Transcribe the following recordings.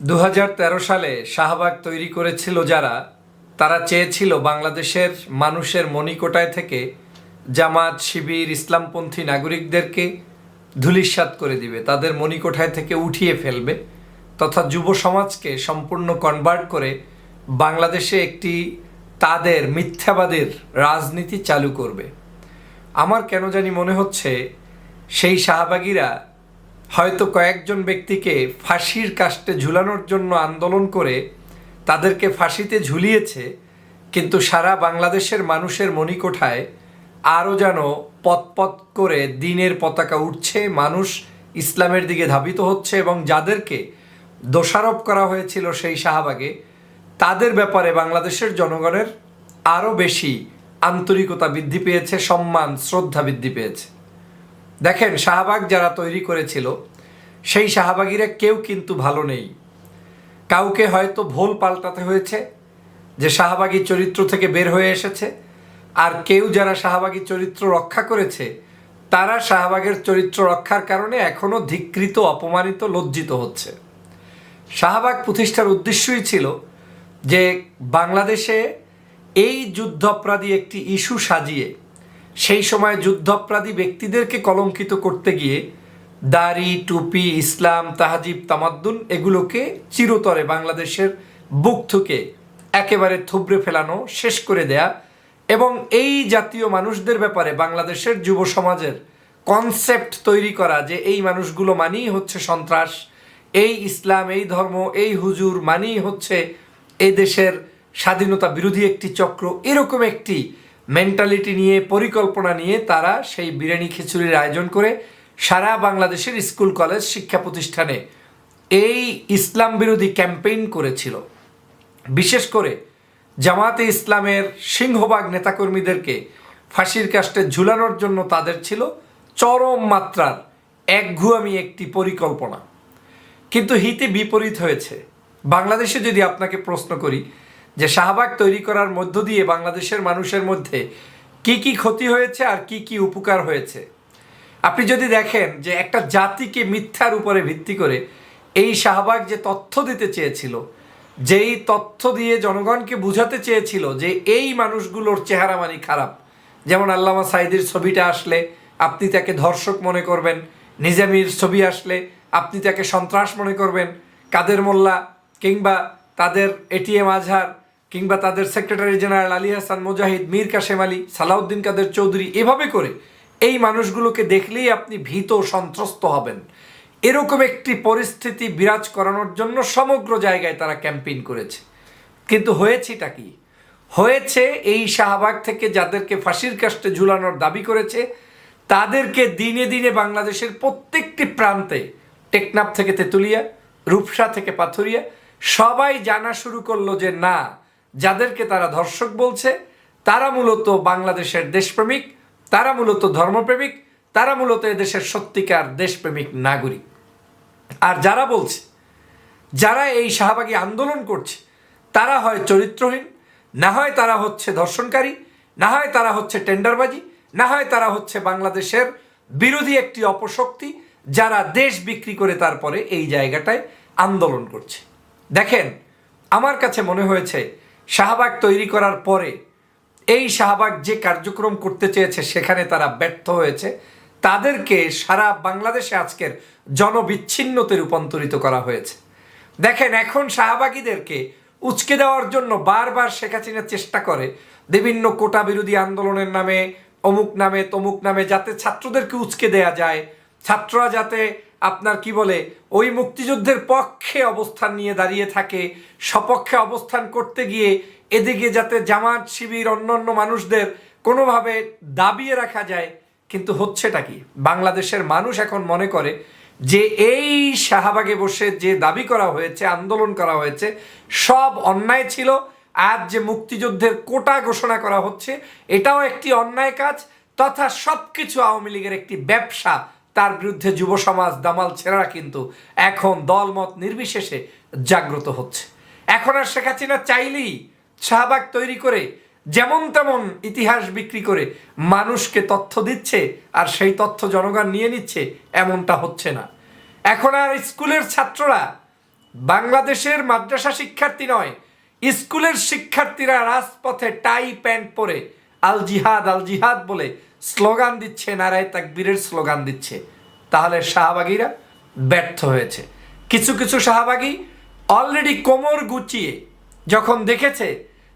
দু হাজার তেরো সালে শাহবাগ তৈরি করেছিল যারা, তারা চেয়েছিল বাংলাদেশের মানুষের মণিকোটায় থেকে জামাত, শিবির, ইসলামপন্থী নাগরিকদেরকে ধূলিসাৎ করে দিবে, তাদের মণিকোঠায় থেকে উঠিয়ে ফেলবে তথা যুব সমাজকে সম্পূর্ণ কনভার্ট করে বাংলাদেশে একটি তাদের মিথ্যাবাদের রাজনীতি চালু করবে। আমার কেন জানি মনে হচ্ছে, সেই শাহবাগীরা হয়তো কয়েকজন ব্যক্তিকে ফাঁসির কাস্টে ঝুলানোর জন্য আন্দোলন করে তাদেরকে ফাঁসিতে ঝুলিয়েছে, কিন্তু সারা বাংলাদেশের মানুষের মণিকোঠায় আরও যেন পথপথ করে দিনের পতাকা উঠছে মানুষ ইসলামের দিকে ধাবিত হচ্ছে এবং যাদেরকে দোষারোপ করা হয়েছিল সেই শাহবাগে, তাদের ব্যাপারে বাংলাদেশের জনগণের আরও বেশি আন্তরিকতা বৃদ্ধি পেয়েছে, সম্মান, শ্রদ্ধা বৃদ্ধি পেয়েছে। দেখেন, শাহবাগ যারা তৈরি করেছিল, সেই শাহবাগীরা কেউ কিন্তু ভালো নেই। কাউকে হয়তো ভোল পাল্টাতে হয়েছে যে শাহবাগী চরিত্র থেকে বের হয়ে এসেছে, আর কেউ যারা শাহবাগী চরিত্র রক্ষা করেছে, তারা শাহবাগের চরিত্র রক্ষার কারণে এখনও ধিকৃত, অপমানিত, লজ্জিত হচ্ছে। শাহবাগ প্রতিষ্ঠার উদ্দেশ্যই ছিল যে বাংলাদেশে এই যুদ্ধাপরাধী একটি ইস্যু সাজিয়ে সেই সময় যুদ্ধাপরাধী ব্যক্তিদেরকে কলঙ্কিত করতে গিয়ে দাড়ি, টুপি, ইসলাম, তাহাজিব, তামাদ্দুন এগুলোকে চিরতরে বাংলাদেশের বুক থেকে একেবারে থুবড়ে ফেলানো, শেষ করে দেয়া এবং এই জাতীয় মানুষদের ব্যাপারে বাংলাদেশের যুব সমাজের কনসেপ্ট তৈরি করা যে এই মানুষগুলো মানেই হচ্ছে সন্ত্রাস, এই ইসলাম, এই ধর্ম, এই হুজুর মানেই হচ্ছে এই দেশের স্বাধীনতা বিরোধী একটি চক্র, এরকম একটি মেন্টালিটি নিয়ে, পরিকল্পনা নিয়ে তারা সেই বিরিয়ানি খিচুড়ির আয়োজন করে সারা বাংলাদেশের স্কুল, কলেজ, শিক্ষা প্রতিষ্ঠানে এই ইসলাম বিরোধী ক্যাম্পেইন করেছিল। বিশেষ করে জামাতে ইসলামের সিংহবাগ নেতাকর্মীদেরকে ফাঁসির কাস্টে ঝুলানোর জন্য তাদের ছিল চরম মাত্রার একঘুয়ামি একটি পরিকল্পনা। কিন্তু হিতে বিপরীত হয়েছে। বাংলাদেশে যদি আপনাকে প্রশ্ন করি যে শাহবাগ তৈরি করার মধ্য দিয়ে বাংলাদেশের মানুষের মধ্যে কি কি ক্ষতি হয়েছে আর কি কি উপকার হয়েছে। আপনি যদি দেখেন যে একটা জাতিকে মিথ্যার উপরে ভিত্তি করে এই শাহবাগ যে তথ্য দিতে চেয়েছিল, যেই তথ্য দিয়ে জনগণকে বুঝাতে চেয়েছিল যে এই মানুষগুলোর চেহারা মানি খারাপ, যেমন আল্লামা সাইদির ছবিটা আসলে আপনি তাকে ধর্ষক মনে করবেন, নিজামির ছবি আসলে আপনি তাকে সন্ত্রাস মনে করবেন, কাদের মোল্লা কিংবা তাদের এটিএম আজহার কিংবা তাদের সেক্রেটারি জেনারেল আলী হাসান, মুজাহিদ, মীর কাশেম আলী, সালাউদ্দিন কাদের চৌধুরী এভাবে করে এই মানুষগুলোকে দেখলেই আপনি ভীত সন্ত্রস্ত হবেন। এরকম একটি পরিস্থিতি বিরাজ করানোর জন্য সমগ্র জায়গায় তারা ক্যাম্পেইন করেছে। কিন্তু হয়েছেটা কি? হয়েছে এই শাহবাগ থেকে যাদেরকে ফাঁসির কাস্টে ঝুলানোর দাবি করেছে, তাদেরকে দিনে দিনে বাংলাদেশের প্রত্যেকটি প্রান্তে, টেকনাফ থেকে তেঁতুলিয়া, রূপসা থেকে পাথুরিয়া, সবাই জানা শুরু করল যে না যাদেরকে তারা ধর্ষক বলছে, তারা মূলত বাংলাদেশের দেশপ্রেমিক, তারা মূলত ধর্মপ্রেমিক, তারা মূলত এদেশের সত্যিকার দেশপ্রেমিক নাগরিক। আর যারা বলছে, যারা এই শাহবাগী আন্দোলন করছে, তারা হয় চরিত্রহীন, না হয় তারা হচ্ছে ধর্ষণকারী, না হয় তারা হচ্ছে টেন্ডারবাজি, না হয় তারা হচ্ছে বাংলাদেশের বিরোধী একটি অপশক্তি যারা দেশ বিক্রি করে তারপরে এই জায়গাটায় আন্দোলন করছে। দেখেন, আমার কাছে মনে হয়েছে শাহবাগ তৈরি করার পরে এই শাহবাগ যে কার্যক্রম করতে চেয়েছে, সেখানে তারা ব্যর্থ হয়েছে। তাদেরকে সারা বাংলাদেশে আজকের জনবিচ্ছিন্নতে রূপান্তরিত করা হয়েছে। দেখেন, এখন শাহবাগীদেরকে উচকে দেওয়ার জন্য বারবার শেখ হাসিনা চেষ্টা করে বিভিন্ন কোটা বিরোধী আন্দোলনের নামে, অমুক নামে, তমুক নামে, যাতে ছাত্রদেরকে উচকে দেয়া যায়। ছাত্ররা যাতে আপনার কি বলে, ওই মুক্তিযুদ্ধের পক্ষে অবস্থান নিয়ে দাঁড়িয়ে থাকে, সপক্ষে অবস্থান করতে গিয়ে এদিকে যাতে জামাত শিবির অন্যান্য মানুষদের কোনোভাবে দাবিয়ে রাখা যায়, কিন্তু হচ্ছেটা কি? বাংলাদেশের মানুষ এখন মনে করে যে এই শাহবাগে বসে যে দাবি করা হয়েছে, আন্দোলন করা হয়েছে, সব অন্যায় ছিল, আজ যে মুক্তিযুদ্ধের কোটা ঘোষণা করা হচ্ছে, এটাও একটি অন্যায় কাজ, তথা সব কিছু আওয়ামী লীগের একটি ব্যবসা তার বিরুদ্ধে যুব সমাজ দামাল ছেলেরা কিন্তু এখন দলমত নির্বিশেষে জাগ্রত হচ্ছে। এখন আর শেখ হাসিনা চাইলেই শাহবাগ তৈরি করে যেমন তেমন ইতিহাস বিক্রি করে মানুষকে তথ্য দিচ্ছে আর সেই তথ্য জনগণ নিয়ে নিচ্ছে এমনটা হচ্ছে না। এখন আর স্কুলের ছাত্ররা বাংলাদেশের মাদ্রাসা শিক্ষার্থী নয়, স্কুলের শিক্ষার্থীরা রাজপথে টাই প্যান্ট পরে আল জিহাদ আল জিহাদ বলে স্লোগান দিচ্ছে, নারায় তাকবীরের স্লোগান দিচ্ছে। তাহলে শাহবাগীরা ব্যর্থ হয়েছে। কিছু কিছু শাহবাগী অলরেডি কোমর গুচিয়ে যখন দেখেছে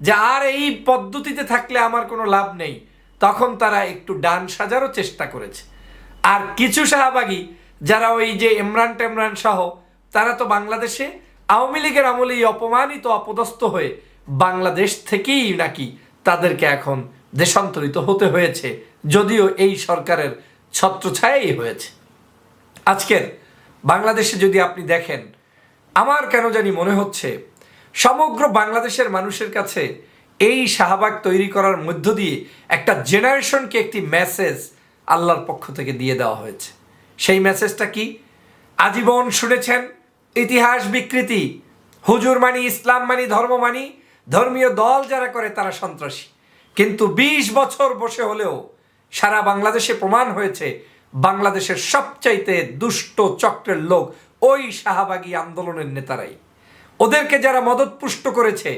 যে আর এই পদ্ধতিতে থাকলে আমার কোনো লাভ নেই, তখন তারা একটু ডান সাজারও চেষ্টা করেছে। আর কিছু শাহবাগী, যারা ওই যে ইমরান টেমরান সহ, তারা তো বাংলাদেশে আওয়ামী লীগের আমলেই অপমানিত, অপদস্থ হয়ে বাংলাদেশ থেকেই নাকি তাদেরকে এখন দেশান্তরিত হতে হয়েছে, যদিও এই সরকারের ছত্রছায়াই হয়েছে। আজকের বাংলাদেশে যদি আপনি দেখেন, আমার কেন জানি মনে হচ্ছে, সমগ্র বাংলাদেশের মানুষের কাছে এই শাহবাগ তৈরি করার মধ্য দিয়ে একটা জেনারেশনকে একটি মেসেজ আল্লাহর পক্ষ থেকে দিয়ে দেওয়া হয়েছে। সেই মেসেজটা কি? আজীবন শুনেছেন, ইতিহাস বিকৃতি, হুজুর মানি, ইসলাম মানি, ধর্ম মানি, ধর্মীয় দল যারা করে তারা সন্ত্রাসী। কিন্তু ২০ বছর বসে হলেও সারা বাংলাদেশে প্রমাণ হয়েছে, বাংলাদেশের সবচাইতে দুষ্ট চক্রের লোক ওই শাহবাগী আন্দোলনের নেতারাই। ওদেরকে যারা মদতপুষ্ট করেছে,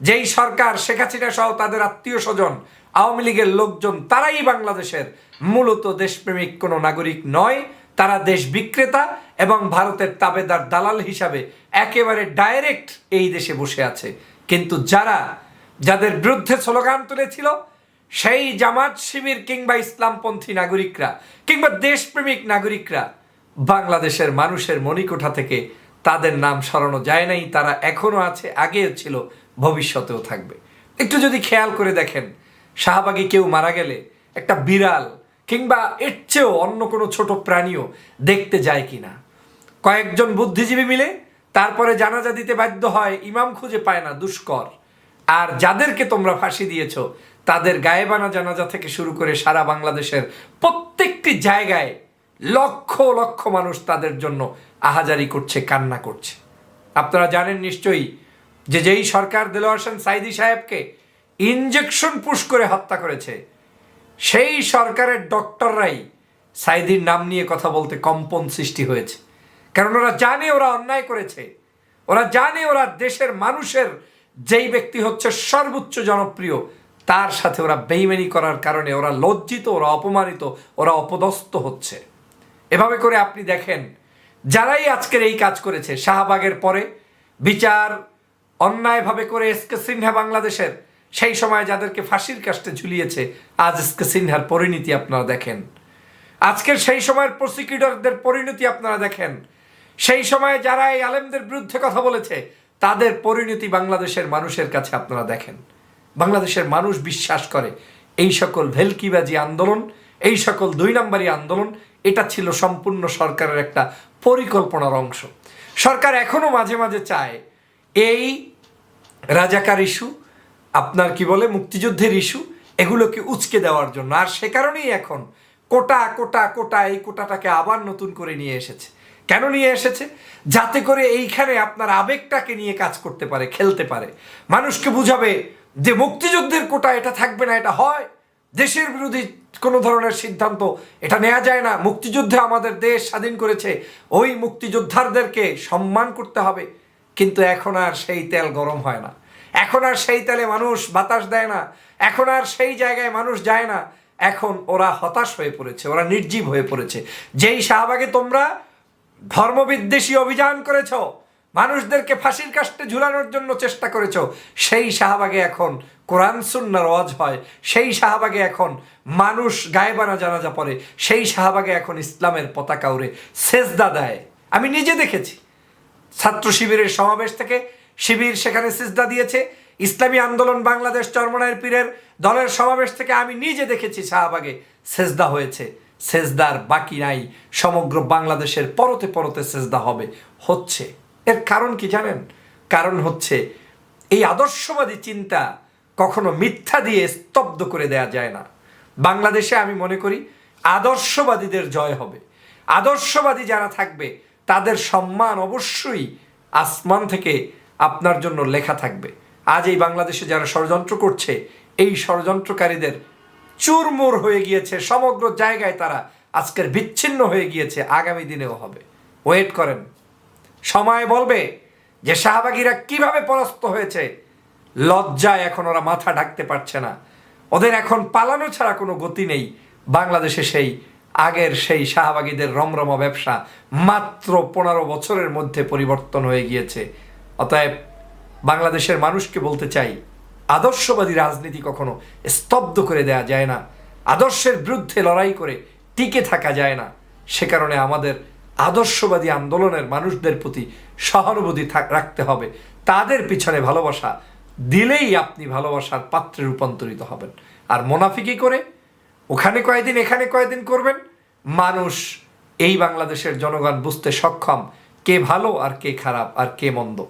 যেই সরকার শেখ হাসিনা সহ তাদের আত্মীয় স্বজন, আওয়ামী লীগের লোকজন, তারাই বাংলাদেশের মূলত দেশপ্রেমিক কোনো নাগরিক নয়, তারা দেশ বিক্রেতা এবং ভারতের তাবেদার দালাল হিসাবে একেবারে ডাইরেক্ট এই দেশে বসে আছে। কিন্তু যারা যাদের বিরুদ্ধে স্লোগান তুলেছিল, সেই জামাত শিবির কিংবা ইসলামপন্থী নাগরিকরা, কিংবা দেশপ্রেমিক নাগরিকরা, বাংলাদেশের মানুষের মণিকোঠা থেকে তাদের নাম সরানো যায় নাই, তারা এখনও আছে, আগেও ছিল, ভবিষ্যতেও থাকবে। একটু যদি খেয়াল করে দেখেন, শাহবাগে কেউ মারা গেলে একটা বিড়াল কিংবা এর চেয়েও অন্য কোনো ছোট প্রাণীও দেখতে যায় কিনা। কয়েকজন বুদ্ধিজীবী মিলে তারপরে জানাজা দিতে বাধ্য হয়, ইমাম খুঁজে পায় না, দুষ্কর। আর যাদেরকে তোমরা ফাঁসি দিয়েছ, তাদের গায়েবানা জানাজা থেকে শুরু করে সারা বাংলাদেশের প্রত্যেকটি জায়গায় লক্ষ লক্ষ মানুষ তাদের জন্য আহাজারি করছে, কান্না করছে। আপনারা জানেন নিশ্চয়ই যে যেই সরকার দেলোয়ার হোসেন সাইদি সাহেবকে ইনজেকশন পুশ করে হত্যা করেছে, সেই সরকারের ডক্টররাই সাইদির নাম নিয়ে কথা বলতে কম্পন সৃষ্টি হয়েছে। কারণ ওরা জানে ওরা অন্যায় করেছে, ওরা জানে ওরা দেশের মানুষের যেই ব্যক্তি হচ্ছে সর্বোচ্চ জনপ্রিয়, তার সাথে ওরা বেইমানি করার কারণে ওরা লজ্জিত, ওরা অপমানিত, ওরা অপদস্থ হচ্ছে। এভাবে করে আপনি দেখেন, যারাই আজকের এই কাজ করেছে, শাহবাগের পরে বিচার অন্যায়ভাবে করে এসকে সিনহা বাংলাদেশের, সেই সময় যাদেরকে ফাঁসির কাস্টে ঝুলিয়েছে, আজ এসকে সিনহার পরিণতি আপনারা দেখেন। আজকের সেই সময়ের প্রসিকিউটরদের পরিণতি আপনারা দেখেন। সেই সময়ে যারা এই আলেমদের বিরুদ্ধে কথা বলেছে তাদের পরিণতি বাংলাদেশের মানুষের কাছে আপনারা দেখেন। বাংলাদেশের মানুষ বিশ্বাস করে, এই সকল ভেলকিবাজি আন্দোলন, এই সকল দুই নম্বরই আন্দোলন, এটা ছিল সম্পূর্ণ সরকারের একটা পরিকল্পনার অংশ। সরকার এখনও মাঝে মাঝে চায়, এই রাজাকার ইস্যু, আপনার কি বলে, মুক্তিযুদ্ধের ইস্যু, এগুলোকে উচকে দেওয়ার জন্য। আর সে কারণেই এখন কোটা কোটা কোটা এই কোটাটাকে আবার নতুন করে নিয়ে এসেছে। কেন নিয়ে এসেছে? যাতে করে এইখানে আপনার আবেগটাকে নিয়ে কাজ করতে পারে, খেলতে পারে। মানুষকে বুঝাবে যে মুক্তিযুদ্ধের কোটা এটা থাকবে না, এটা হয়। দেশের বিরোধী কোনো ধরনের সিদ্ধান্ত এটা নেওয়া যায় না। মুক্তিযুদ্ধে আমাদের দেশ স্বাধীন করেছে, ওই মুক্তিযোদ্ধারদেরকে সম্মান করতে হবে। কিন্তু এখন আর সেই তেল গরম হয় না। এখন আর সেই তেলে মানুষ বাতাস দেয় না। এখন আর সেই জায়গায় মানুষ যায় না। এখন ওরা হতাশ হয়ে পড়েছে, ওরা নির্জীব হয়ে পড়েছে। যেই শাহবাগে তোমরা ধর্মবিদ্বেষী অভিযান করেছ, মানুষদেরকে ফাঁসির কাস্টে ঝুলানোর জন্য চেষ্টা করেছ, সেই শাহবাগে এখন কোরআন সুন্নার ওয়াজ হয়, সেই শাহবাগে এখন মানুষ গায়েবানা জানাজা পড়ে, সেই শাহবাগে এখন ইসলামের পতাকা উড়ে, সেজদা দেয়। আমি নিজে দেখেছি। ছাত্র শিবিরের সমাবেশ থেকে শিবির সেখানে সিজদা দিয়েছে। ইসলামী আন্দোলন বাংলাদেশ চরমনায়ের পীরের দলের সমাবেশ থেকে আমি নিজে দেখেছি শাহবাগে সেজদা হয়েছে। সেজদার বাকি নাই, সমগ্র বাংলাদেশের পরতে পরতে সেজদা হবে। হচ্ছে। এর কারণ কি জানেন? কারণ হচ্ছে, এই আদর্শবাদী চিন্তা কখনো মিথ্যা দিয়ে স্তব্ধ করে দেয়া যায় না। বাংলাদেশে আমি মনে করি, আদর্শবাদীদের জয় হবে। আদর্শবাদী যারা থাকবে, তাদের সম্মান অবশ্যই আসমান থেকে আপনার জন্য লেখা থাকবে। আজ এই বাংলাদেশে যারা ষড়যন্ত্র করছে, এই ষড়যন্ত্রকারীদের চুরমুর হয়ে গিয়েছে, সমগ্র জায়গায় তারা আজকের বিচ্ছিন্ন হয়ে গিয়েছে, আগামী দিনেও হবে। ওয়েট করেন। সময় বলবে যে শাহবাগীরা কীভাবে পরাস্ত হয়েছে। লজ্জায় এখন ওরা মাথা ঢাকতে পারছে না। ওদের এখন পালানো ছাড়া কোনো গতি নেই। বাংলাদেশে সেই আগের সেই শাহবাগীদের রমরমা ব্যবসা মাত্র পনেরো বছরের মধ্যে পরিবর্তন হয়ে গিয়েছে। অতএব বাংলাদেশের মানুষকে বলতে চাই আদর্শবাদী রাজনীতি কখনো স্তব্ধ করে দেয়া যায় না। আদর্শের বিরুদ্ধে লড়াই করে টিকে থাকা যায় না। সে কারণে আমাদের আদর্শবাদী আন্দোলনের মানুষদের প্রতি সহানুভূতি রাখতে হবে। তাদের পিছনে ভালোবাসা দিলেই আপনি ভালোবাসার পাত্রে রূপান্তরিত হবেন। আর মোনাফিকি করে? ওখানে কয়দিন, এখানে কয়দিন করবেন? মানুষ এই বাংলাদেশের জনগণ বুঝতে সক্ষম কে ভালো আর কে খারাপ আর কে মন্দ।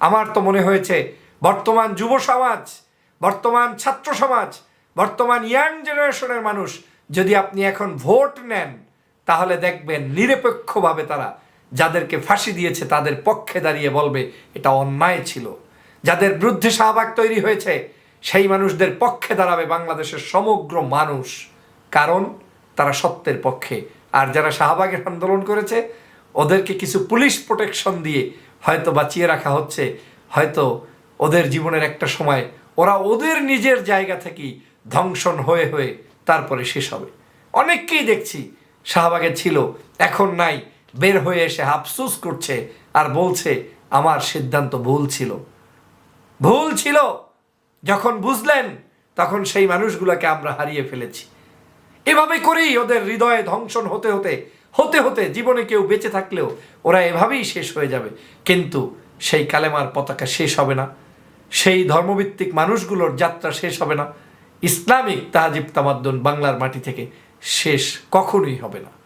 আমার তো মনে হয়েছে বর্তমান যুব সমাজ, বর্তমান ছাত্র সমাজ, বর্তমান ইয়াং জেনারেশনের মানুষ যদি আপনি এখন ভোট নেন, তাহলে দেখবেন নিরপেক্ষভাবে তারা যাদেরকে ফাঁসি দিয়েছে তাদের পক্ষে দাঁড়িয়ে বলবে, এটা অন্যায় ছিল। যাদের বিরুদ্ধে শাহবাগ তৈরি হয়েছে, সেই মানুষদের পক্ষে দাঁড়াবে বাংলাদেশের সমগ্র মানুষ। কারণ তারা সত্যের পক্ষে। আর যারা শাহবাগের আন্দোলন করেছে, ওদেরকে কিছু পুলিশ প্রোটেকশন দিয়ে হয়তো বাঁচিয়ে রাখা হচ্ছে, হয়তো ওদের জীবনের একটা সময় ওরা ওদের নিজের জায়গা থেকেই ধ্বংসন হয়ে হয়ে তারপরে শেষ হবে। অনেককেই দেখছি শাহবাগে ছিল, এখন নাই, বের হয়ে এসে আফসুস করছে আর বলছে, আমার সিদ্ধান্ত ভুল ছিল। ভুল ছিল। যখন বুঝলেন, তখন সেই মানুষগুলোকে আমরা হারিয়ে ফেলেছি। এভাবে করেই ওদের হৃদয়ে ধ্বংসন হতে হতে হতে হতে জীবনে কেউ বেঁচে থাকলেও ওরা এভাবেই শেষ হয়ে যাবে। কিন্তু সেই কালেমার পতাকা শেষ হবে না। সেই ধর্মভিত্তিক মানুষগুলোর যাত্রা শেষ হবে না। ইসলামিক তাহাজিব তামাদ্দুন বাংলার মাটি থেকে শেষ কখনোই হবে না।